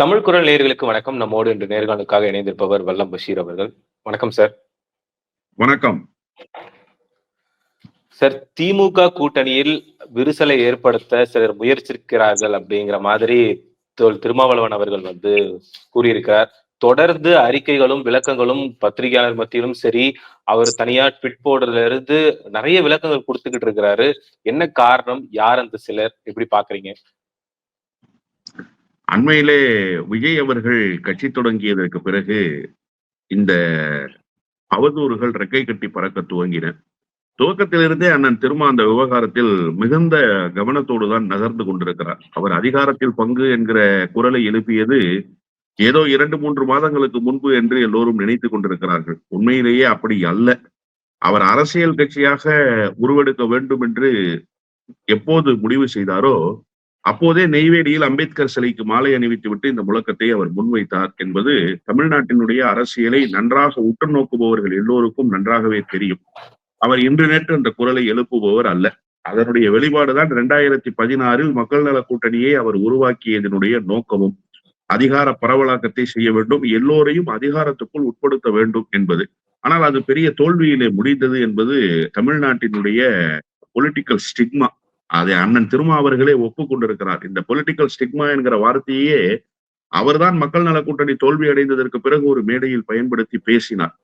தமிழ் குரல் நேயர்களுக்கு வணக்கம். நம்மோடு இன்று நேர்காணலுக்காக இணைந்திருப்பவர் வல்லம் பஷீர் அவர்கள். வணக்கம் சார். வணக்கம். சார் திமுக கூட்டணியில் விரிசலை ஏற்படுத்த சிலர் முயற்சிக்கிறார்கள் அப்படிங்கிற மாதிரி தோல் திருமாவளவன் அவர்கள் வந்து கூறியிருக்கிறார். தொடர்ந்து அறிக்கைகளும் விளக்கங்களும் பத்திரிகையாளர் மத்தியிலும் சரி அவர் தனியா ட்விட் போடுறதுல இருந்து நிறைய விளக்கங்கள் கொடுத்துக்கிட்டு இருக்கிறாரு. என்ன காரணம்? யார் அந்த சிலர்? எப்படி பாக்குறீங்க அண்மையிலே விஜய் அவர்கள் கட்சி தொடங்கியதற்கு பிறகு இந்த அவதூறுகள் ரெக்கை கட்டி பறக்க துவங்கின. துவக்கத்திலிருந்தே அண்ணன் திருமா அந்த விவகாரத்தில் மிகுந்த கவனத்தோடு தான் நகர்ந்து கொண்டிருக்கிறார். அவர் அதிகாரத்தில் பங்கு என்கிற குரலை எழுப்பியது ஏதோ இரண்டு மூன்று மாதங்களுக்கு முன்பு என்று எல்லோரும் நினைத்துக் கொண்டிருக்கிறார்கள். உண்மையிலேயே அப்படி அல்ல. அவர் அரசியல் கட்சியாக உருவெடுக்க வேண்டும் என்று எப்போது முடிவு செய்தாரோ அப்போதே நெய்வேலியில் அம்பேத்கர் சிலைக்கு மாலை அணிவித்து விட்டு இந்த முழக்கத்தை அவர் முன்வைத்தார் என்பது தமிழ்நாட்டினுடைய அரசியலை நன்றாக உற்று நோக்குபவர்கள் எல்லோருக்கும் நன்றாகவே தெரியும். அவர் இன்று நேற்று அந்த குரலை எழுப்புபவர் அல்ல. அதனுடைய வெளிப்பாடுதான் இரண்டாயிரத்தி பதினாறில் மக்கள் நல கூட்டணியை அவர் உருவாக்கியதனுடைய நோக்கமும் அதிகார பரவலாக்கத்தை செய்ய வேண்டும் எல்லோரையும் அதிகாரத்துக்குள் உட்படுத்த வேண்டும் என்பது. ஆனால் அது பெரிய தோல்வியிலே முடிந்தது என்பது தமிழ்நாட்டினுடைய பொலிட்டிக்கல் ஸ்டிக்மா அதை அண்ணன் திருமா அவர்களே ஒப்புக்கொண்டிருக்கிறார். இந்த பொலிட்டிக்கல் ஸ்டிக்மா என்கிற வார்த்தையே அவர்தான் மக்கள் நல கூட்டணி தோல்வி அடைந்ததற்கு பிறகு ஒரு மேடையில் பயன்படுத்தி பேசினார்.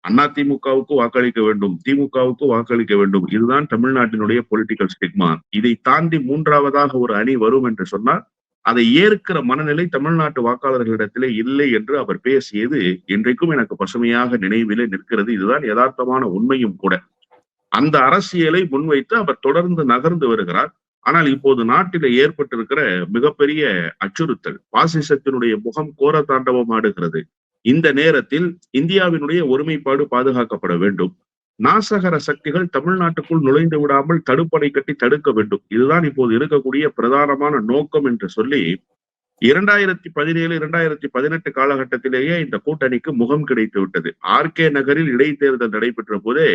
அண்ணா திமுகவுக்கு வாக்களிக்க வேண்டும் திமுகவுக்கு வாக்களிக்க வேண்டும். இதுதான் தமிழ்நாட்டினுடைய பொலிட்டிக்கல் ஸ்டிக்மா இதை தாண்டி மூன்றாவதாக ஒரு அணி வரும் என்று சொன்னால் அதை ஏற்கிற மனநிலை தமிழ்நாட்டு வாக்காளர்களிடத்திலே இல்லை என்று அவர் பேசியது இன்றைக்கும் எனக்கு பசுமையாக நினைவிலே நிற்கிறது. இதுதான் யதார்த்தமான உண்மையும் கூட. அந்த அரசியலை முன்வைத்து அவர் தொடர்ந்து நகர்ந்து வருகிறார். ஆனால் இப்போது நாட்டில ஏற்பட்டிருக்கிற மிகப்பெரிய அச்சுறுத்தல் பாசிசத்தினுடைய முகம் கோர தாண்டவம் ஆடுகிறது. இந்த நேரத்தில் இந்தியாவினுடைய ஒருமைப்பாடு பாதுகாக்கப்பட வேண்டும். நாசகர சக்திகள் தமிழ்நாட்டுக்குள் நுழைந்து விடாமல் தடுப்பணை கட்டி தடுக்க வேண்டும். இதுதான் இப்போது இருக்கக்கூடிய பிரதானமான நோக்கம் என்று சொல்லி இரண்டாயிரத்தி பதினேழு இரண்டாயிரத்தி பதினெட்டு காலகட்டத்திலேயே இந்த கூட்டணிக்கு முகம் கிடைத்து விட்டது. ஆர்கே நகரில் இடைத்தேர்தல் நடைபெற்ற போதே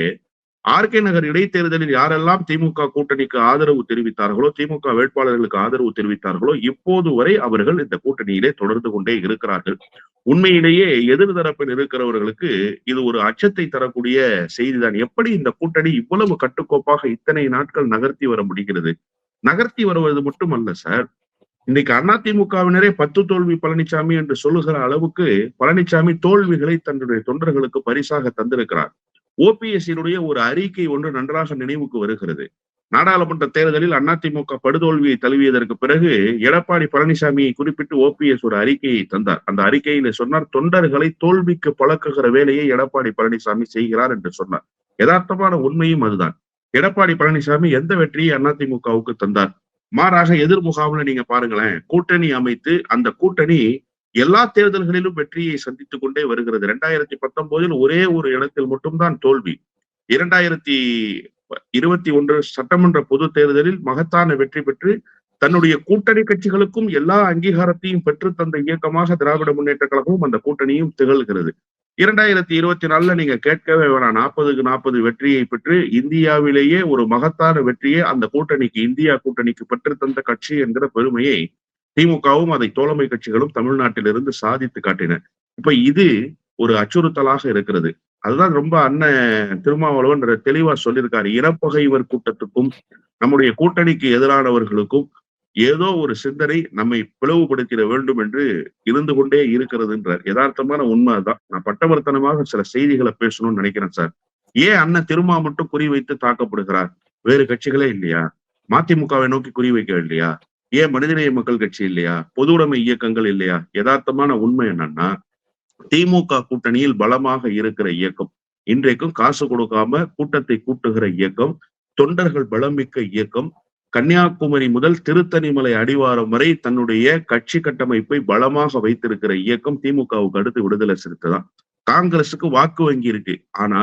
ஆர்கே நகர் இடைத்தேர்தலில் யாரெல்லாம் திமுக கூட்டணிக்கு ஆதரவு தெரிவித்தார்களோ திமுக வேட்பாளர்களுக்கு ஆதரவு தெரிவித்தார்களோ இப்போது வரை அவர்கள் இந்த கூட்டணியிலே தொடர்ந்து கொண்டே இருக்கிறார்கள். உண்மையிலேயே எதிர்தரப்பில் இருக்கிறவர்களுக்கு இது ஒரு அச்சத்தை தரக்கூடிய செய்திதான். எப்படி இந்த கூட்டணி இவ்வளவு கட்டுக்கோப்பாக இத்தனை நாட்கள் நகர்த்தி வர முடிகிறது? நகர்த்தி வருவது மட்டுமல்ல சார். இன்னைக்கு அதிமுகவினரே பத்து தோல்வி பழனிசாமி என்று சொல்லுகிற அளவுக்கு பழனிசாமி தோல்விகளை தன்னுடைய தொண்டர்களுக்கு பரிசாக தந்திருக்கிறார். ஓபிஎஸ்சியினுடைய ஒரு அறிக்கை ஒன்று நன்றாக நினைவுக்கு வருகிறது. நாடாளுமன்ற தேர்தலில் அதிமுக படுதோல்வியை தழுவியதற்கு பிறகு எடப்பாடி பழனிசாமியை குறிப்பிட்டு ஓபிஎஸ் ஒரு அறிக்கையை தந்தார். அந்த அறிக்கையில சொன்னார் தொண்டர்களை தோல்விக்கு பழக்குகிற வேலையை எடப்பாடி பழனிசாமி செய்கிறார் என்று சொன்னார். யதார்த்தமான உண்மையும் அதுதான். எடப்பாடி பழனிசாமி எந்த வெற்றியை அதிமுகவுக்கு தந்தார்? மாறாக எதிர் முகாம்ல நீங்க பாருங்களேன் கூட்டணி அமைத்து அந்த கூட்டணி எல்லா தேர்தல்களிலும் வெற்றியை சந்தித்துக் கொண்டே வருகிறது. இரண்டாயிரத்தி பத்தொன்பதில் ஒரே ஒரு இடத்தில் மட்டும்தான் தோல்வி. இரண்டாயிரத்தி இருபத்தி ஒன்று சட்டமன்ற பொது தேர்தலில் மகத்தான வெற்றி பெற்று தன்னுடைய கூட்டணி கட்சிகளுக்கும் எல்லா அங்கீகாரத்தையும் பெற்று தந்த இயக்கமாக திராவிட முன்னேற்ற கழகமும் அந்த கூட்டணியும் திகழ்கிறது. இரண்டாயிரத்தி இருபத்தி நாலுல நீங்க கேட்கவே வேணாம். நாற்பதுக்கு நாற்பது வெற்றியை பெற்று இந்தியாவிலேயே ஒரு மகத்தான வெற்றியை அந்த கூட்டணிக்கு இந்தியா கூட்டணிக்கு பெற்று தந்த கட்சி என்கிற பெருமையை திமுகவும் அதை தோழமை கட்சிகளும் தமிழ்நாட்டிலிருந்து சாதித்து காட்டின. இப்ப இது ஒரு அச்சுறுத்தலாக இருக்கிறது. அதுதான் ரொம்ப அண்ணன் திருமாவளவன் தெளிவா சொல்லியிருக்காரு. இனப்பகைவர் கூட்டத்துக்கும் நம்முடைய கூட்டணிக்கு எதிரானவர்களுக்கும் ஏதோ ஒரு சிந்தனை நம்மை பிளவுபடுத்திட வேண்டும் என்று இருந்து கொண்டே இருக்கிறதுன்றார். யதார்த்தமான உண்மை தான் நான் பட்டவர்த்தனமாக சில செய்திகளை பேசணும்னு நினைக்கிறேன் சார். ஏன் அண்ணன் திருமா மட்டும் குறிவைத்து தாக்கப்படுகிறார்? வேறு கட்சிகளே இல்லையா? மதிமுகவை நோக்கி குறிவைக்க இல்லையா? ஏன் மனிதநேய மக்கள் கட்சி இல்லையா? பொது உடைமை இயக்கங்கள் இல்லையா? யதார்த்தமான உண்மை என்னன்னா திமுக கூட்டணியில் பலமாக இருக்கிற இயக்கம் இன்றைக்கும் காசு கொடுக்காம கூட்டத்தை கூட்டுகிற இயக்கம் தொண்டர்கள் பலமிக்க இயக்கம் கன்னியாகுமரி முதல் திருத்தணிமலை அடிவாரம் வரை தன்னுடைய கட்சி கட்டமைப்பை பலமாக வைத்திருக்கிற இயக்கம் திமுகவுக்கு அடுத்து விடுதலை சிறுத்தை தான் காங்கிரசுக்கு வாக்கு வங்கி இருக்கு. ஆனா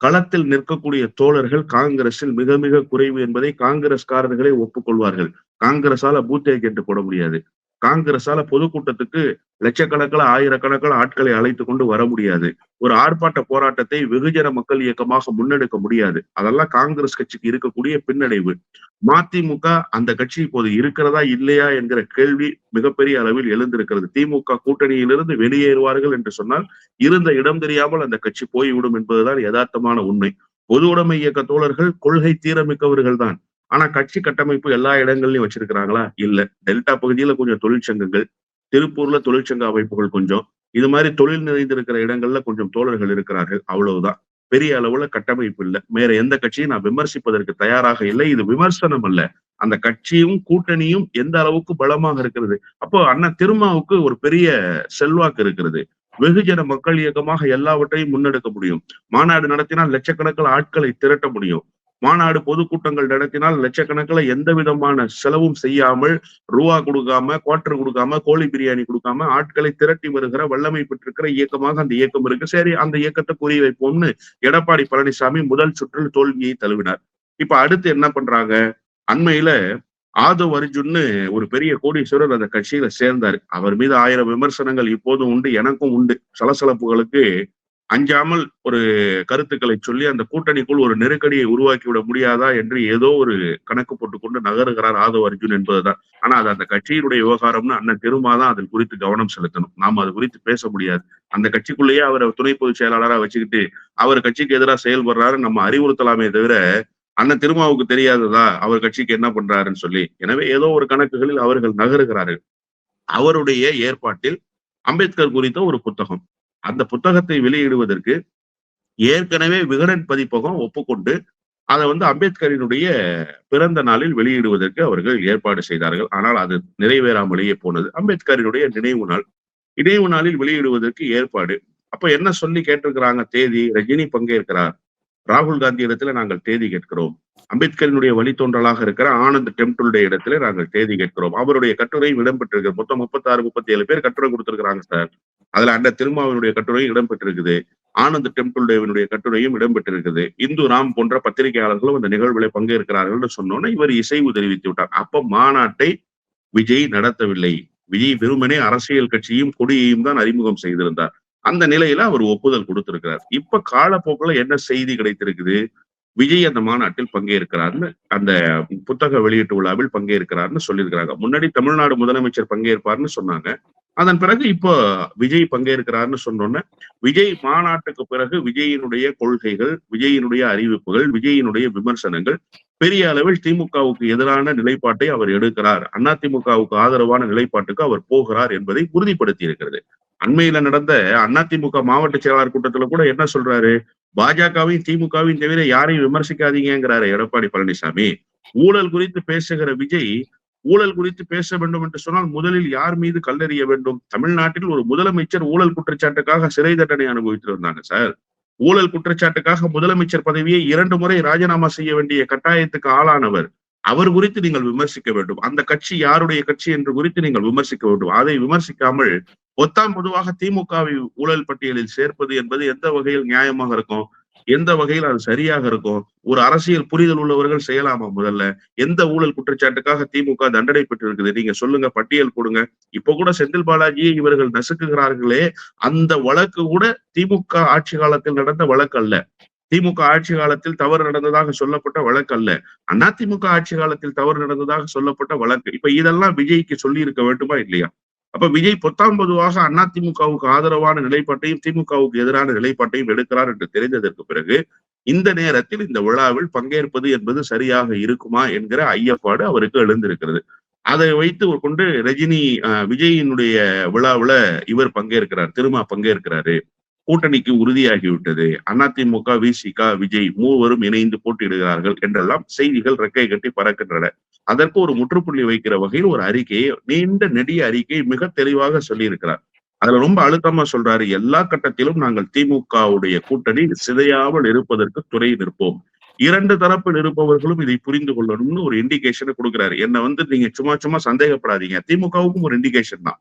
களத்தில் நிற்கக்கூடிய தோழர்கள் காங்கிரஸில் மிக மிக குறைவு என்பதை காங்கிரஸ்காரர்களே ஒப்புக்கொள்வார்கள். காங்கிரஸால பூத்தே கேட்டு போட முடியாது. காங்கிரஸால பொதுக்கூட்டத்துக்கு லட்சக்கணக்கில் ஆயிரக்கணக்கில் ஆட்களை அழைத்து கொண்டு வர முடியாது. ஒரு ஆர்ப்பாட்ட போராட்டத்தை வெகுஜன மக்கள் இயக்கமாக முன்னெடுக்க முடியாது. அதெல்லாம் காங்கிரஸ் கட்சிக்கு இருக்கக்கூடிய பின்னடைவு. மதிமுக அந்த கட்சி இப்போது இருக்கிறதா இல்லையா என்கிற கேள்வி மிகப்பெரிய அளவில் எழுந்திருக்கிறது. திமுக கூட்டணியிலிருந்து வெளியேறுவார்கள் என்று சொன்னால் இருந்த இடம் தெரியாமல் அந்த கட்சி போய்விடும் என்பதுதான் யதார்த்தமான உண்மை. பொது உடைமை இயக்க தோழர்கள் கொள்கை தீரமிக்கவர்கள் தான் ஆனா கட்சி கட்டமைப்பு எல்லா இடங்கள்லயும் வச்சிருக்கிறாங்களா? இல்ல. டெல்டா பகுதியில கொஞ்சம் தொழிற்சங்கங்கள் திருப்பூர்ல தொழிற்சங்க அமைப்புகள் கொஞ்சம். இது மாதிரி தொழில் நிறைந்திருக்கிற இடங்கள்ல கொஞ்சம் தோழர்கள் இருக்கிறார்கள். அவ்வளவுதான். பெரிய அளவுல கட்டமைப்பு இல்லை. வேற எந்த கட்சியும் நான் விமர்சிப்பதற்கு தயாராக இல்லை. இது விமர்சனம் அல்ல. அந்த கட்சியும் கூட்டணியும் எந்த அளவுக்கு பலமாக இருக்கிறது? அப்போ அண்ணா திருமாவுக்கு ஒரு பெரிய செல்வாக்கு இருக்கிறது. வெகுஜன மக்கள் இயக்கமாக எல்லாவற்றையும் முன்னெடுக்க முடியும். மாநாடு நடத்தினால் லட்சக்கணக்கில் ஆட்களை திரட்ட முடியும். மாநாடு பொதுக்கூட்டங்கள் நடத்தினால் லட்சக்கணக்கில் எந்த விதமான செலவும் செய்யாமல் ரூபா கொடுக்காம குவார்டர் கொடுக்காம கோழி பிரியாணி கொடுக்காம ஆட்களை திரட்டி வருகிற வல்லமை பெற்றிருக்கிற இயக்கமாக அந்த இயக்கம் இருக்கு. சரி அந்த இயக்கத்தை குறி வைப்போம்னு எடப்பாடி பழனிசாமி முதல் சுற்றில் தோல்வியை தழுவினார். இப்ப அடுத்து என்ன பண்றாங்க? அண்மையில ஆதவ் அர்ஜுன்னு ஒரு பெரிய கோடீஸ்வரர் அந்த கட்சியில சேர்ந்தாரு. அவர் மீது ஆயிரம் விமர்சனங்கள் இப்போதும் உண்டு எனக்கும் உண்டு. சலசலப்புகளுக்கு அஞ்சாமல் ஒரு கருத்துக்களை சொல்லி அந்த கூட்டணிக்குள் ஒரு நெருக்கடியை உருவாக்கி விட முடியாதா என்று ஏதோ ஒரு கணக்கு போட்டுக்கொண்டு நகருகிறார் ஆதவ் அர்ஜுன் என்பதுதான். ஆனா அது அந்த கட்சியினுடைய விவகாரம்னு அண்ணன் திருமாதான் அதில் குறித்து கவனம் செலுத்தணும். நாம அது குறித்து பேச முடியாது. அந்த கட்சிக்குள்ளேயே அவரை துணை பொதுச் செயலாளரா வச்சுக்கிட்டு அவர் கட்சிக்கு எதிராக செயல்படுறாரு நம்ம அறிவுறுத்தலாமே தவிர அண்ணன் திருமாவுக்கு தெரியாததா? அவர் கட்சிக்கு என்ன பண்றாருன்னு சொல்லி. எனவே ஏதோ ஒரு கணக்குகளில் அவர்கள் நகருகிறார்கள். அவருடைய ஏற்பாட்டில் அம்பேத்கர் குறித்த ஒரு புத்தகம். அந்த புத்தகத்தை வெளியிடுவதற்கு ஏற்கனவே விகடன் பதிப்பகம் ஒப்புக்கொண்டு அதை வந்து அம்பேத்கரினுடைய பிறந்த நாளில் வெளியிடுவதற்கு அவர்கள் ஏற்பாடு செய்தார்கள். ஆனால் அது நிறைவேறாமலேயே போனது. அம்பேத்கரினுடைய நினைவு நாள். நினைவு நாளில் வெளியிடுவதற்கு ஏற்பாடு. அப்ப என்ன சொல்லி கேட்டிருக்கிறாங்க தேதி? ரஜினி பங்கேற்கிறார். ராகுல் காந்தி இடத்துல நாங்கள் தேதி கேட்கிறோம். அம்பேத்கரினுடைய வழித்தோன்றலாக இருக்கிற ஆனந்த் டெம்பிளுடைய இடத்துல நாங்கள் தேதி கேட்கிறோம். அவருடைய கட்டுரையும் இடம்பெற்றிருக்கு. மொத்தம் முப்பத்தாறு முப்பத்தி ஏழு பேர் கட்டுரை கொடுத்திருக்கிறாங்க சார். அதுல அண்ட திருமாவினுடைய கட்டுரையும் இடம்பெற்றிருக்குது. ஆனந்த் டெம்பிளுடைய கட்டுரையும் இடம்பெற்றிருக்குது. இந்து ராம் போன்ற பத்திரிகையாளர்களும் அந்த நிகழ்வுகளை பங்கேற்கிறார்கள் சொன்னோன்னா இவர் இசைவு தெரிவித்து விட்டார். அப்ப மாநாட்டை விஜய் நடத்தவில்லை. விஜய் வெறுமனே அரசியல் கட்சியும் கொடியையும் தான் அறிமுகம் செய்திருந்தார். அந்த நிலையில அவர் ஒப்புதல் கொடுத்திருக்கிறார். இப்ப காலப்போக்குல என்ன செய்தி கிடைத்திருக்குது? விஜய் அந்த மாநாட்டில் பங்கேற்கிறார்னு அந்த புத்தக வெளியீட்டு விழாவில் பங்கேற்கிறார்னு சொல்லியிருக்கிறாங்க. முன்னாடி தமிழ்நாடு முதலமைச்சர் பங்கேற்பார்னு சொன்னாங்க. அதன் பிறகு இப்போ விஜய் பங்கேற்கிறார்னு சொன்னோன்ன விஜய் மாநாட்டுக்கு பிறகு விஜயினுடைய கொள்கைகள் விஜயினுடைய அறிவிப்புகள் விஜயினுடைய விமர்சனங்கள் பெரிய அளவில் திமுகவுக்கு எதிரான நிலைப்பாட்டை அவர் எடுக்கிறார். அண்ணா திமுகவுக்கு ஆதரவான நிலைப்பாட்டுக்கு அவர் போகிறார் என்பதை உறுதிப்படுத்தி இருக்கிறது அண்மையில நடந்த அண்ணா திமுக மாவட்ட செயலாளர் கூட்டத்துல கூட என்ன சொல்றாரு? பாஜகவையும் திமுகவையும் தவிர யாரையும் விமர்சிக்காதீங்கிறாரு எடப்பாடி பழனிசாமி. ஊழல் குறித்து பேசுகிற விஜய் ஊழல் குறித்து பேச வேண்டும் என்று சொன்னால் முதலில் யார் மீது கல்லறிய வேண்டும்? தமிழ்நாட்டில் ஒரு முதலமைச்சர் ஊழல் குற்றச்சாட்டுக்காக சிறை தண்டனை அனுபவித்து வந்தாங்க சார். ஊழல் குற்றச்சாட்டுக்காக முதலமைச்சர் பதவியை இரண்டு முறை ராஜினாமா செய்ய வேண்டிய கட்டாயத்துக்கு ஆளானவர். அவர் குறித்து நீங்கள் விமர்சிக்க வேண்டும். அந்த கட்சி யாருடைய கட்சி என்று குறித்து நீங்கள் விமர்சிக்க வேண்டும். அதை விமர்சிக்காமல் ஒத்தாம் பொதுவாக திமுகவை ஊழல் பட்டியலில் சேர்ப்பது என்பது எந்த வகையில் நியாயமாக இருக்கும்? எந்த வகையில் அது சரியாக இருக்கும் ஒரு அரசியல் புரிதல் உள்ளவர்கள் செய்யலாமா முதல்ல? எந்த ஊழல் குற்றச்சாட்டுக்காக திமுக தண்டனை பெற்றிருக்குது? நீங்க சொல்லுங்க பட்டியல் கொடுங்க இப்ப கூட செந்தில் பாலாஜியை இவர்கள் நசுக்குகிறார்களே அந்த வழக்கு கூட திமுக ஆட்சி காலத்தில் நடந்த வழக்கு அல்ல திமுக ஆட்சி காலத்தில் தவறு நடந்ததாக சொல்லப்பட்ட வழக்கு அல்ல அதிமுக ஆட்சி காலத்தில் தவறு நடந்ததாக சொல்லப்பட்ட வழக்கு. இப்ப இதெல்லாம் விஜய்க்கு சொல்லி இருக்க வேண்டுமா இல்லையா? அப்ப விஜய் பொத்தாம் பொதுவாக அதிமுகவுக்கு ஆதரவான நிலைப்பாட்டையும் திமுகவுக்கு எதிரான நிலைப்பாட்டையும் எடுக்கிறார் என்று தெரிந்ததற்கு பிறகு இந்த நேரத்தில் இந்த விழாவில் பங்கேற்பது என்பது சரியாக இருக்குமா என்கிற ஐயப்பாடு அவருக்கு எழுந்திருக்கிறது. அதை வைத்து கொண்டு ரஜினி விஜயினுடைய விழாவுல இவர் பங்கேற்கிறார் திருமா பங்கேற்கிறாரு. கூட்டணிக்கு உறுதியாகிவிட்டது. அதிமுக விசிகா விஜய் மூவரும் இணைந்து போட்டியிடுகிறார்கள் என்றெல்லாம் செய்திகள் ரெக்கை கட்டி பறக்கின்றன. அதற்கு ஒரு முற்றுப்புள்ளி வைக்கிற வகையில் ஒரு அறிக்கையை நீண்ட நெடிய அறிக்கையை மிக தெளிவாக சொல்லியிருக்கிறார். அதுல ரொம்ப அழுத்தமா சொல்றாரு எல்லா கட்டத்திலும் நாங்கள் திமுகவுடைய கூட்டணி சிதையாமல் இருப்பதற்கு துறை நிற்போம். இரண்டு தரப்பில் இருப்பவர்களும் இதை புரிந்து கொள்ளணும்னு ஒரு இண்டிகேஷனை கொடுக்குறாரு. என்ன வந்து நீங்க சும்மா சும்மா சந்தேகப்படாதீங்க. திமுகவுக்கும் ஒரு இண்டிகேஷன் தான்.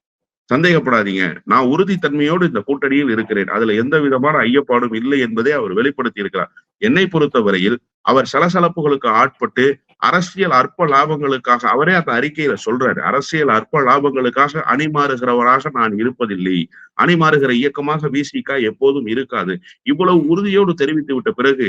சந்தேகப்படாதீங்க. நான் உறுதித்தன்மையோடு இந்த கூட்டணியில் இருக்கிறேன். அதுல எந்த விதமான ஐயப்பாடும் இல்லை என்பதை அவர் வெளிப்படுத்தி இருக்கிறார் என்னை பொறுத்தவரையில் அவர் சலசலப்புகளுக்கு ஆட்பட்டு அரசியல் அற்ப லாபங்களுக்காக அவரே அந்த அறிக்கையில சொல்றாரு. அரசியல் அற்ப லாபங்களுக்காக அணிமாறுகிறவராக நான் இருப்பதில்லை. அணிமாறுகிற இயக்கமாக விசிக எப்போதும் இருக்காது. இவ்வளவு உறுதியோடு தெரிவித்து விட்ட பிறகு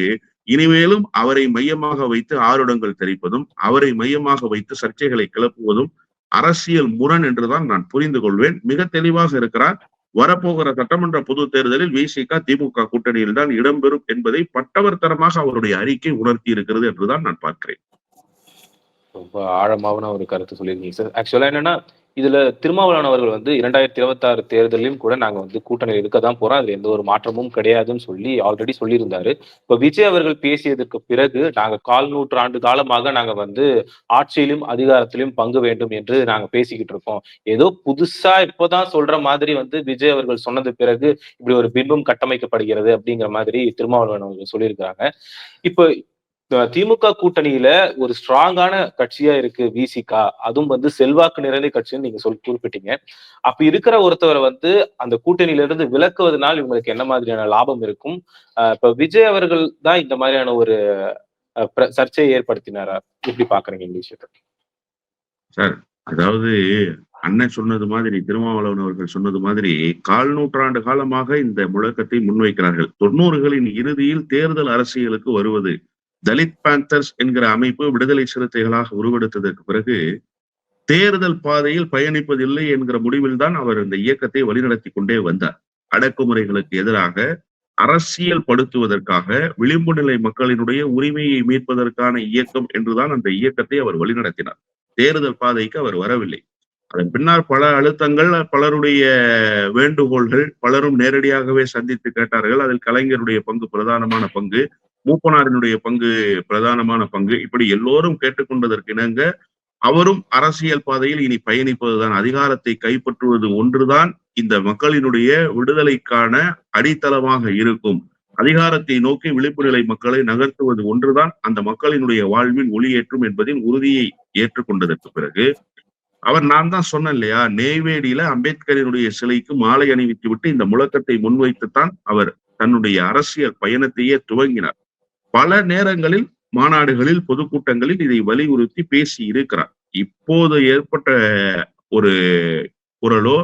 இனிமேலும் அவரை மையமாக வைத்து ஆருடங்கள் தெரிப்பதும் அவரை மையமாக வைத்து சர்ச்சைகளை கிளப்புவதும் அரசியல் முரண் என்றுதான் நான் புரிந்து கொள்வேன். மிக தெளிவாக இருக்கிறார். வரப்போகிற சட்டமன்ற பொது தேர்தலில் விசிக திமுக கூட்டணியில் தான் இடம்பெறும் என்பதை பட்டவர்த்தனமாக அவருடைய அறிக்கை உணர்த்தி இருக்கிறது என்றுதான் நான் பார்க்கிறேன். ரொம்ப ஆழமான ஒரு கருத்து சொல்லியிருக்கீங்க சார். ஆக்சுவலா என்னன்னா இதுல திருமாவளவன் அவர்கள் வந்து இரண்டாயிரத்தி இருபத்தாறு தேர்தலையும் கூட நாங்க வந்து கூட்டணியில் இருக்க தான் போறோம். அதுல எந்த ஒரு மாற்றமும் கிடையாதுன்னு சொல்லி ஆல்ரெடி சொல்லியிருந்தாரு. இப்ப விஜய் அவர்கள் பேசியதற்கு பிறகு நாங்க கால் நூற்றாண்டு காலமாக நாங்க வந்து ஆட்சியிலும் அதிகாரத்திலும் பங்கு வேண்டும் என்று நாங்க பேசிக்கிட்டு இருக்கோம். ஏதோ புதுசா இப்போதான் சொல்ற மாதிரி வந்து விஜய் அவர்கள் சொன்னது பிறகு இப்படி ஒரு பிம்பம் கட்டமைக்கப்படுகிறது அப்படிங்கிற மாதிரி திருமாவளவன் அவர்கள் சொல்லியிருக்கிறாங்க. இப்போ திமுக கூட்டணியில ஒரு ஸ்ட்ராங்கான கட்சியா இருக்கு விசிகா அதுவும் வந்து செல்வாக்கு நிறைந்த கட்சின்னு நீங்க சொல் குறிப்பிட்டீங்க. அப்ப இருக்கிற ஒருத்தவரை வந்து அந்த கூட்டணியில இருந்து விலக்குவதனால் இவங்களுக்கு என்ன மாதிரியான லாபம் இருக்கும்? இப்ப விஜய் அவர்கள் தான் இந்த மாதிரியான ஒரு அஹ், பிர- சர்ச்சையை ஏற்படுத்தினாரா? எப்படி பாக்குறீங்க இந்த விஷயத்த? அதாவது அண்ணன் சொன்னது மாதிரி திருமாவளவன் அவர்கள் சொன்னது மாதிரி கால் நூற்றாண்டு காலமாக இந்த முழக்கத்தை முன்வைக்கிறார்கள். தொண்ணூறுகளின் இறுதியில் தேர்தல் அரசியலுக்கு வருவது தலித் பேந்தர்ஸ் என்கிற அமைப்பு விடுதலை சிறுத்தைகளாக உருவெடுத்ததற்கு பிறகு தேர்தல் பாதையில் பயணிப்பதில்லை என்கிற முடிவில் தான் அவர் இந்த இயக்கத்தை வழிநடத்தி கொண்டே வந்தார். அடக்குமுறைகளுக்கு எதிராக அரசியல் படுத்துவதற்காக விளிம்பு நிலை மக்களினுடைய உரிமையை மீட்பதற்கான இயக்கம் என்றுதான் அந்த இயக்கத்தை அவர் வழிநடத்தினார். தேர்தல் பாதைக்கு அவர் வரவில்லை. அதன் பின்னால் பல அழுத்தங்கள் பலருடைய வேண்டுகோள்கள் பலரும் நேரடியாகவே சந்தித்து கேட்டார்கள். அதில் கலைஞருடைய பங்கு பிரதானமான பங்கு மூப்பனாரினுடைய பங்கு பிரதானமான பங்கு. இப்படி எல்லோரும் கேட்டுக்கொண்டதற்கு இணங்க அவரும் அரசியல் பாதையில் இனி பயணிப்பதுதான் அதிகாரத்தை கைப்பற்றுவது ஒன்றுதான் இந்த மக்களினுடைய விடுதலைக்கான அடித்தளமாக இருக்கும். அதிகாரத்தை நோக்கி விழிப்பு நிலை மக்களை நகர்த்துவது ஒன்றுதான் அந்த மக்களினுடைய வாழ்வில் ஒளியேற்றும் என்பதின் உறுதியை ஏற்றுக்கொண்டதற்கு பிறகு அவர் நான் தான் சொன்னேன் இல்லையா நெய்வேலியில அம்பேத்கரினுடைய சிலைக்கு மாலை அணிவித்து விட்டு இந்த முழக்கத்தை முன்வைத்துத்தான் அவர் தன்னுடைய அரசியல் பயணத்தையே துவங்கினார். பல நேரங்களில் மாநாடுகளில் பொதுக்கூட்டங்களில் இதை வலியுறுத்தி பேசி இருக்கிறார். இப்போது ஏற்பட்ட ஒரு குரலோ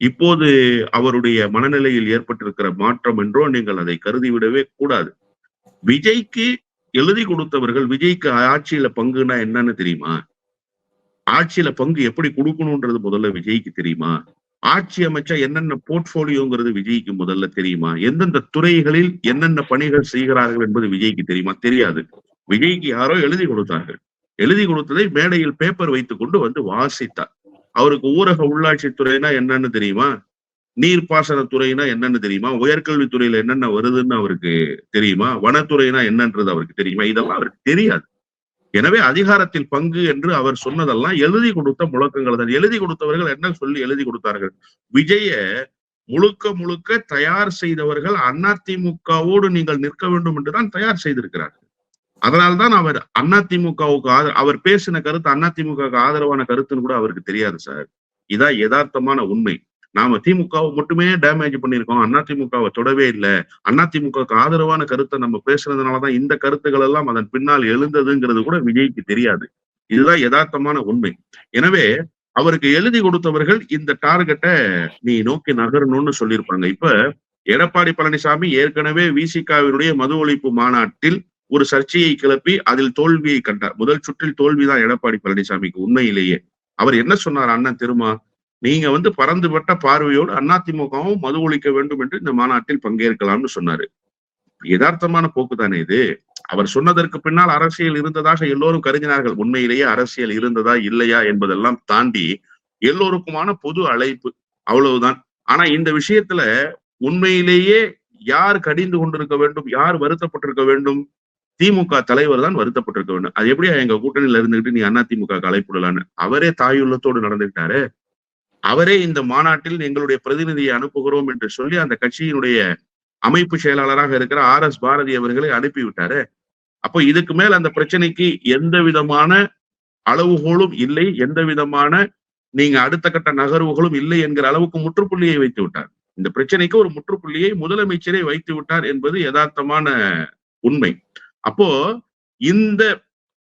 இப்போது அவருடைய மனநிலையில் ஏற்பட்டிருக்கிற மாற்றம் என்றோ நீங்கள் அதை கருதிவிடவே கூடாது. விஜய்க்கு எழுதி கொடுத்தவர்கள் விஜய்க்கு ஆட்சியில பங்குனா என்னன்னு தெரியுமா? ஆட்சியில பங்கு எப்படி கொடுக்கணும்ன்றது முதல்ல விஜய்க்கு தெரியுமா? ஆட்சி அமைச்சா என்னென்ன போர்ட்போலியோங்கிறது விஜய்க்கு முதல்ல தெரியுமா? எந்தெந்த துறைகளில் என்னென்ன பணிகள் செய்கிறார்கள் என்பது விஜய்க்கு தெரியுமா? தெரியாது. விஜய்க்கு யாரோ எழுதி கொடுத்தார்கள். எழுதி கொடுத்ததை மேடையில் பேப்பர் வைத்துக் கொண்டு வந்து வாசித்தார். அவருக்கு ஊரக உள்ளாட்சி துறைனா என்னன்னு தெரியுமா? நீர்ப்பாசனத்துறைனா என்னன்னு தெரியுமா? உயர்கல்வித்துறையில என்னென்ன வருதுன்னு அவருக்கு தெரியுமா? வனத்துறைனா என்னன்றது அவருக்கு தெரியுமா? இதெல்லாம் அவருக்கு தெரியாது. எனவே அதிகாரத்தில் பங்கு என்று அவர் சொன்னதெல்லாம் எழுதி கொடுத்த முழக்கங்கள் தான். எழுதி கொடுத்தவர்கள் என்ன சொல்லி எழுதி கொடுத்தார்கள்? விஜய முழுக்க முழுக்க தயார் செய்தவர்கள் அதிமுகவோடு நீங்கள் நிற்க வேண்டும் என்றுதான் தயார் செய்திருக்கிறார்கள். அதனால்தான் அவர் அதிமுகவுக்கு ஆத அவர் பேசின கருத்து அதிமுகவுக்கு ஆதரவான கருத்துன்னு கூட அவருக்கு தெரியாது சார். இதான் யதார்த்தமான உண்மை. நாம திமுகவை மட்டுமே டேமேஜ் பண்ணியிருக்கோம். திமுகவை தொடவே இல்லை. திமுகவுக்கு ஆதரவான கருத்தை நம்ம பேசுனதுனாலதான் இந்த கருத்துக்கள் எல்லாம் அதன் பின்னால் எழுந்ததுங்கிறது கூட விஜய்க்கு தெரியாது. இதுதான் யதார்த்தமான உண்மை. எனவே அவருக்கு எழுதி கொடுத்தவர்கள் இந்த டார்கெட்டை நீ நோக்கி நகரணும்னு சொல்லியிருப்பாங்க. இப்ப எடப்பாடி பழனிசாமி ஏற்கனவே விசிகாவினுடைய மது ஒழிப்பு மாநாட்டில் ஒரு சர்ச்சையை கிளப்பி அதில் தோல்வியை கண்டார். முதல் சுற்றில் தோல்விதான் எடப்பாடி பழனிசாமிக்கு உண்மையிலேயே. அவர் என்ன சொன்னார் அண்ணன் திருமா? நீங்க வந்து பறந்துபட்ட பார்வையோடு அதிமுகவும் மது ஒழிக்க வேண்டும் என்று இந்த மாநாட்டில் பங்கேற்கலாம்னு சொன்னாரு. யதார்த்தமான போக்கு தானே இது. அவர் சொன்னதற்கு பின்னால் அரசியல் இருந்ததாக எல்லோரும் கருதினார்கள். உண்மையிலேயே அரசியல் இருந்ததா இல்லையா என்பதெல்லாம் தாண்டி எல்லோருக்குமான பொது அழைப்பு அவ்வளவுதான். ஆனா இந்த விஷயத்துல உண்மையிலேயே யார் கடிந்து கொண்டிருக்க வேண்டும் யார் வருத்தப்பட்டிருக்க வேண்டும்? திமுக தலைவர் தான் வருத்தப்பட்டிருக்க வேண்டும். அது எப்படியா எங்க கூட்டணியில இருந்துகிட்டு நீ அதிமுக அழைப்புடலான்னு அவரே தாயுள்ளத்தோடு நடந்துகிட்டாரு. அவரே இந்த மாநாட்டில் எங்களுடைய பிரதிநிதியை அனுப்புகிறோம் என்று சொல்லி அந்த கட்சியினுடைய அமைப்பு செயலாளராக இருக்கிற ஆர் எஸ் பாரதி அவர்களை அனுப்பிவிட்டாரு. அப்போ இதுக்கு மேல் அந்த பிரச்சனைக்கு எந்த விதமான அளவுகோலும் இல்லை எந்த விதமான நீங்க அடுத்த கட்ட நகர்வுகளும் இல்லை என்கிற அளவுக்கு முற்றுப்புள்ளியை வைத்து விட்டார். இந்த பிரச்சனைக்கு ஒரு முற்றுப்புள்ளியை முதலமைச்சரே வைத்து விட்டார் என்பது யதார்த்தமான உண்மை. அப்போ இந்த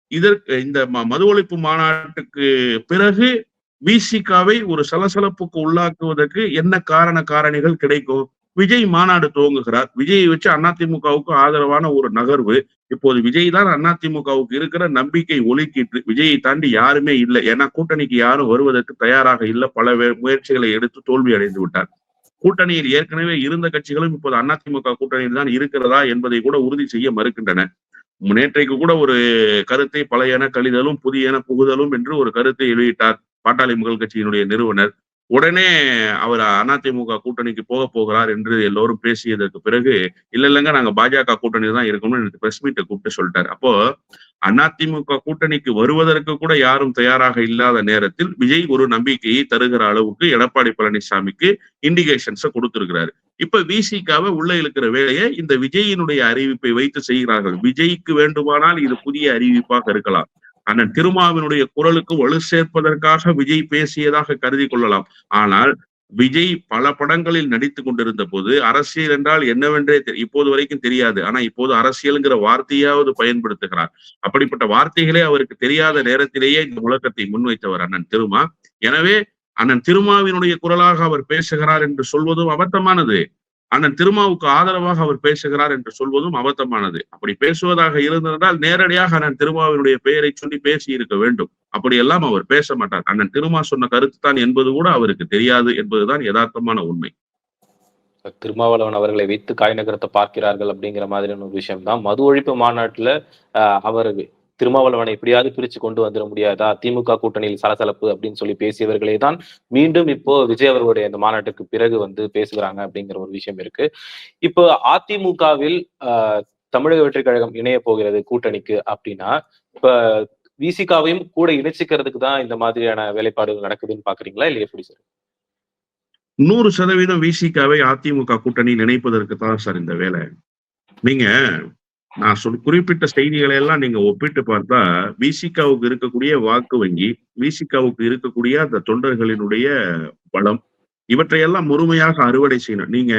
இதற்கு இந்த ம- மது ஒழிப்பு மாநாட்டுக்கு பிறகு விசிகாவை ஒரு சலசலப்புக்கு உள்ளாக்குவதற்கு என்ன காரண காரணிகள் கிடைக்கும்? விஜய் மாநாடு துவங்குகிறார். விஜயை வச்சு அதிமுகவுக்கு ஆதரவான ஒரு நகர்வு. இப்போது விஜய் தான் அதிமுகவுக்கு இருக்கிற நம்பிக்கை ஒழுக்கிட்டு. விஜயை தாண்டி யாருமே இல்லை. ஏன்னா கூட்டணிக்கு யாரும் வருவதற்கு தயாராக இல்லை. பல முயற்சிகளை எடுத்து தோல்வி அடைந்து விட்டார். கூட்டணியில் ஏற்கனவே இருந்த கட்சிகளும் இப்போது அதிமுக கூட்டணியில் தான் இருக்கிறதா என்பதை கூட உறுதி செய்ய மறுக்கின்றன. நேற்றைக்கு கூட ஒரு கருத்தை பழையன கழிதலும் புதியன புகுதலும் என்று ஒரு கருத்தை வெளியிட்டார். பாட்டாளி மக்கள் கட்சியினுடைய நிறுவனர். உடனே அவர் அதிமுக கூட்டணிக்கு போக போகிறார் என்று எல்லோரும் பேசியதற்கு பிறகு இல்ல இல்லைங்க நாங்க பாஜக கூட்டணி தான் இருக்கணும்னு எனக்கு பிரஸ் மீட்டை கூப்பிட்டு சொல்லிட்டாரு. அப்போ அதிமுக கூட்டணிக்கு வருவதற்கு கூட யாரும் தயாராக இல்லாத நேரத்தில் விஜய் ஒரு நம்பிக்கையை தருகிற அளவுக்கு எடப்பாடி பழனிசாமிக்கு இண்டிகேஷன்ஸை கொடுத்திருக்கிறாரு. இப்ப விசிகாவை உள்ள இழுக்கிற வேலையை இந்த விஜயினுடைய அறிவிப்பை வைத்து செய்கிறார்கள். விஜய்க்கு வேண்டுமானால் இது புதிய அறிவிப்பாக இருக்கலாம். அண்ணன் திருமாவினுடைய குரலுக்கு வலு சேர்ப்பதற்காக விஜய் பேசியதாக கருதி கொள்ளலாம். ஆனால் விஜய் பல படங்களில் நடித்து கொண்டிருந்த போது அரசியல் என்றால் என்னவென்றே இப்போது வரைக்கும் தெரியாது. ஆனா இப்போது அரசியல்ங்கிற வார்த்தையாவது பயன்படுத்துகிறார். அப்படிப்பட்ட வார்த்தைகளே அவருக்கு தெரியாத நேரத்திலேயே இந்த முழக்கத்தை முன்வைத்தவர் அண்ணன் திருமா. எனவே அண்ணன் திருமாவினுடைய குரலாக அவர் பேசுகிறார் என்று சொல்வதும் அபத்தமானது. அண்ணன் திருமாவுக்கு ஆதரவாக அவர் பேசுகிறார் என்று சொல்வதும் அபத்தமானது. அப்படி பேசுவதாக இருந்திருந்தால் நேரடியாக அண்ணன் திருமாவினுடைய பெயரை சொல்லி பேசி இருக்க வேண்டும். அப்படியெல்லாம் அவர் பேச மாட்டார். அண்ணன் திருமா சொன்ன கருத்து தான் என்பது கூட அவருக்கு தெரியாது என்பதுதான் யதார்த்தமான உண்மை. திருமாவளவன் அவர்களை வைத்து காய் நகரத்தை பார்க்கிறார்கள் அப்படிங்கிற மாதிரியான ஒரு விஷயம் தான் மது ஒழிப்பு மாநாட்டுல ஆஹ், அவர் திருமாவளவனை எப்படியாவது பிரிச்சு கொண்டு வந்துட முடியாதா? திமுக கூட்டணியில் சலசலப்பு அப்படின்னு சொல்லி பேசியவர்களே தான் மீண்டும் இப்போ விஜய் அவர்களுடைய இந்த மாநாட்டுக்கு பிறகு வந்து பேசுகிறாங்க அப்படிங்கிற ஒரு விஷயம் இருக்கு. இப்போ அதிமுகவில் ஆஹ், தமிழக வெற்றிக் கழகம் இணைய போகிறது கூட்டணிக்கு அப்படின்னா இப்ப விசிகாவையும் கூட இணைச்சிக்கிறதுக்கு தான் இந்த மாதிரியான வேலைப்பாடுகள் நடக்குதுன்னு பாக்குறீங்களா இல்லையா எப்படி சார்? நூறு சதவீதம் விசிகாவை அதிமுக கூட்டணியில் இணைப்பதற்கு தான் சார் இந்த வேலை. நீங்க நான் சொல் குறிப்பிட்ட செய்திகளை எல்லாம் நீங்க ஒப்பிட்டு பார்த்தா விசிகாவுக்கு இருக்கக்கூடிய வாக்கு வங்கி விசிகாவுக்கு இருக்கக்கூடிய அந்த தொண்டர்களினுடைய பலம் இவற்றையெல்லாம் முழுமையாக அறுவடை செய்யணும். நீங்க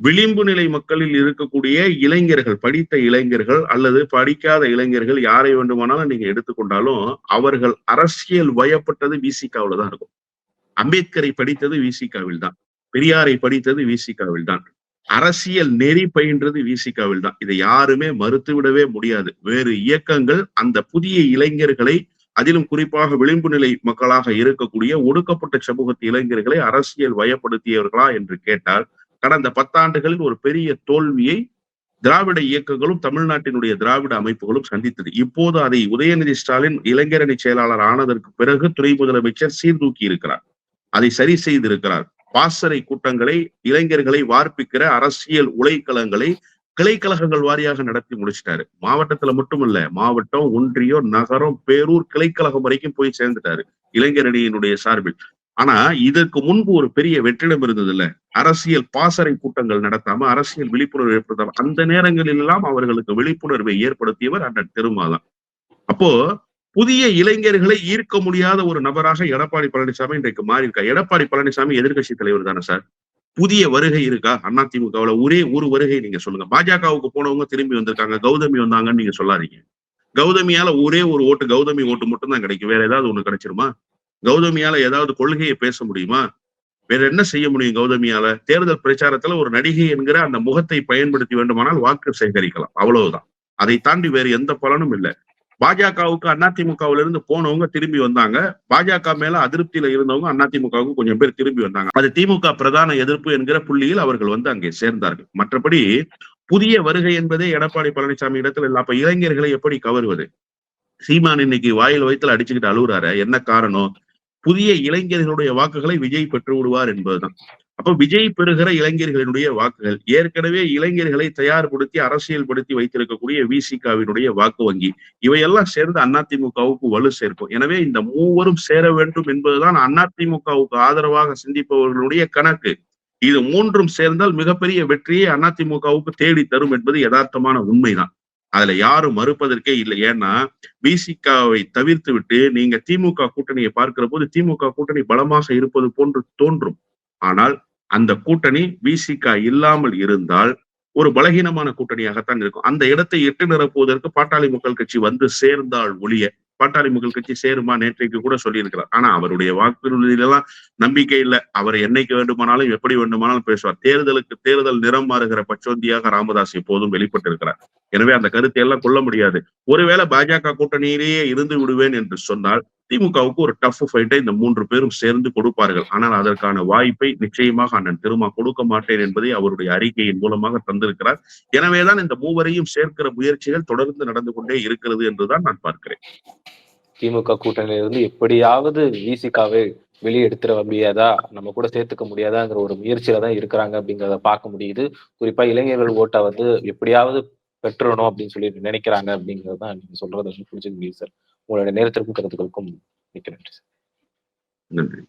விளிம்பு நிலை மக்களில் இருக்கக்கூடிய இளைஞர்கள் படித்த இளைஞர்கள் அல்லது படிக்காத இளைஞர்கள் யாரை வேண்டுமானாலும் நீங்க எடுத்துக்கொண்டாலும் அவர்கள் அரசியல் வயப்பட்டது விசிகாவில தான் இருக்கும். அம்பேத்கரை படித்தது விசிகாவில் தான் பெரியாரை படித்தது விசிகாவில் தான் அரசியல் நெறி பயின்றது விசிகாவில் தான். இதை யாருமே மறுத்துவிடவே முடியாது. வேறு இயக்கங்கள் அந்த புதிய இளைஞர்களை அதிலும் குறிப்பாக விளிம்பு நிலை மக்களாக இருக்கக்கூடிய ஒடுக்கப்பட்ட சமூகத்து இளைஞர்களை அரசியல் வயப்படுத்தியவர்களா என்று கேட்டால் கடந்த பத்தாண்டுகளில் ஒரு பெரிய தோல்வியை திராவிட இயக்கங்களும் தமிழ்நாட்டினுடைய திராவிட அமைப்புகளும் சந்தித்தது. இப்போது அதை உதயநிதி ஸ்டாலின் இளைஞரணி செயலாளர் ஆனதற்கு பிறகு துணை முதலமைச்சர் சீர்தூக்கி இருக்கிறார் அதை சரி செய்திருக்கிறார். பாசறை கூட்டங்களை இளைஞர்களை வார்ப்பிக்கிற அரசியல் உலைக்களங்களை கிளைக்கழகங்கள் வாரியாக நடத்தி முடிச்சிட்டாரு. மாவட்டத்துல மட்டுமல்ல மாவட்டம் ஒன்றியம் நகரம் பேரூர் கிளைக்கழகம் வரைக்கும் போய் சேர்ந்துட்டாரு இளைஞரணியினுடைய சார்பில். ஆனா இதற்கு முன்பு ஒரு பெரிய வெற்றிடம் இருந்தது இல்ல அரசியல் பாசறை கூட்டங்கள் நடத்தாம அரசியல் விழிப்புணர்வு ஏற்படுத்தாம அந்த நேரங்களில் எல்லாம் அவர்களுக்கு விழிப்புணர்வை ஏற்படுத்தியவர் அண்ணன் திருமாதான். அப்போ புதிய இளைஞர்களை ஈர்க்க முடியாத ஒரு நபராக எடப்பாடி பழனிசாமி இன்றைக்கு மாறி இருக்கா எடப்பாடி பழனிசாமி எதிர்க்கட்சி தலைவர் தானே சார்? புதிய வருகை இருக்கா? அதிமுகவுல ஒரே ஒரு வருகை நீங்க சொல்லுங்க. பாஜகவுக்கு போனவங்க திரும்பி வந்திருக்காங்க கௌதமி வந்தாங்கன்னு நீங்க சொல்லாதீங்க. கௌதமியால ஒரே ஒரு ஓட்டு கௌதமி ஓட்டு மட்டும் தான் கிடைக்கும். வேற ஏதாவது ஒண்ணு கிடைச்சிருமா? கௌதமியால ஏதாவது கொள்கையை பேச முடியுமா? வேற என்ன செய்ய முடியும் கௌதமியால? தேர்தல் பிரச்சாரத்துல ஒரு நடிகை என்கிற அந்த முகத்தை பயன்படுத்தி வேண்டுமானால் வாக்கு சேகரிக்கலாம். அவ்வளவுதான். அதை தாண்டி வேறு எந்த பலனும் இல்லை. பாஜகவுக்கு அதிமுகவுல இருந்து போனவங்க திரும்பி வந்தாங்க. பாஜக மேல அதிருப்தியில இருந்தவங்க அதிமுகவுக்கு கொஞ்சம் பேர் திரும்பி வந்தாங்க. அது திமுக பிரதான எதிர்ப்பு என்கிற புள்ளியில் அவர்கள் வந்து அங்கே சேர்ந்தார்கள். மற்றபடி புதிய வருகை என்பதே எடப்பாடி பழனிசாமி இடத்துல இல்ல. அப்ப இளைஞர்களை எப்படி கவருவது? சீமான் இன்னைக்கு வாயில் வயிற்றுல அடிச்சுக்கிட்டு அழுகுறாரு என்ன காரணம்? புதிய இளைஞர்களுடைய வாக்குகளை விஜய் பெற்று விடுவார் என்பதுதான். அப்ப விஜய் பெறுகிற இளைஞர்களினுடைய வாக்குகள் ஏற்கனவே இளைஞர்களை தயார்படுத்தி அரசியல்படுத்தி வைத்திருக்கக்கூடிய விசிகாவினுடைய வாக்கு வங்கி இவையெல்லாம் சேர்ந்து அதிமுகவுக்கு வலு சேர்க்கும் எனவே இந்த மூவரும் சேர வேண்டும் என்பதுதான் அதிமுகவுக்கு ஆதரவாக சிந்திப்பவர்களுடைய கணக்கு. இது மூன்றும் சேர்ந்தால் மிகப்பெரிய வெற்றியை அதிமுகவுக்கு தேடி தரும் என்பது யதார்த்தமான உண்மைதான். அதுல யாரும் மறுப்பதற்கே இல்லை. ஏன்னா பிசிகாவை தவிர்த்து விட்டு நீங்க திமுக கூட்டணியை பார்க்கிற போது திமுக கூட்டணி பலமாக இருப்பது போன்று தோன்றும். ஆனால் அந்த கூட்டணி விசிகா இல்லாமல் இருந்தால் ஒரு பலகீனமான கூட்டணியாகத்தான் இருக்கும். அந்த இடத்தை எட்டு நிரப்புவதற்கு பாட்டாளி மக்கள் கட்சி வந்து சேர்ந்தால் ஒழிய பாட்டாளி மக்கள் கட்சி சேருமா நேற்றைக்கு கூட சொல்லியிருக்கிறார். ஆனா அவருடைய வாக்குறுதியிலெல்லாம் நம்பிக்கை இல்லை. அவர் என்னைக்கு வேண்டுமானாலும் எப்படி வேண்டுமானாலும் பேசுவார். தேர்தலுக்கு தேர்தல் நிறம் மாறுகிற பச்சோந்தியாக ராமதாஸ் எப்போதும் வெளிப்பட்டிருக்கிறார். எனவே அந்த கருத்தை எல்லாம் கொள்ள முடியாது. ஒருவேளை பாஜக கூட்டணியிலேயே இருந்து விடுவேன் என்று சொன்னால் திமுகவுக்கு ஒரு டஃப் ஃபைட்டை இந்த மூன்று பேரும் சேர்ந்து கொடுப்பார்கள். ஆனால் அதற்கான வாய்ப்பை நிச்சயமாக அண்ணன் திருமா கொடுக்க மாட்டேன் என்பதை அவருடைய அறிக்கையின் மூலமாக தந்திருக்கிறார். எனவேதான் இந்த மூவரையும் சேர்க்கிற முயற்சிகள் தொடர்ந்து நடந்து கொண்டே இருக்கிறது என்றுதான் நான் பார்க்கிறேன். திமுக கூட்டணியில இருந்து எப்படியாவது விசிகாவை வெளியே எடுத்துட முடியாதா? நம்ம கூட சேர்த்துக்க முடியாதாங்கிற ஒரு முயற்சியில தான் இருக்கிறாங்க அப்படிங்கிறத பார்க்க முடியுது. குறிப்பா இளைஞர்கள் ஓட்டை வந்து எப்படியாவது பெற்றுடணும் அப்படின்னு சொல்லி நினைக்கிறாங்க அப்படிங்கிறது தான் நீங்க சொல்றது புரிஞ்சுக்க முடியுது sir உங்களுடைய நேரத்திற்கும் கருத்துக்களுக்கும் மிக்க நன்றி சார் நன்றி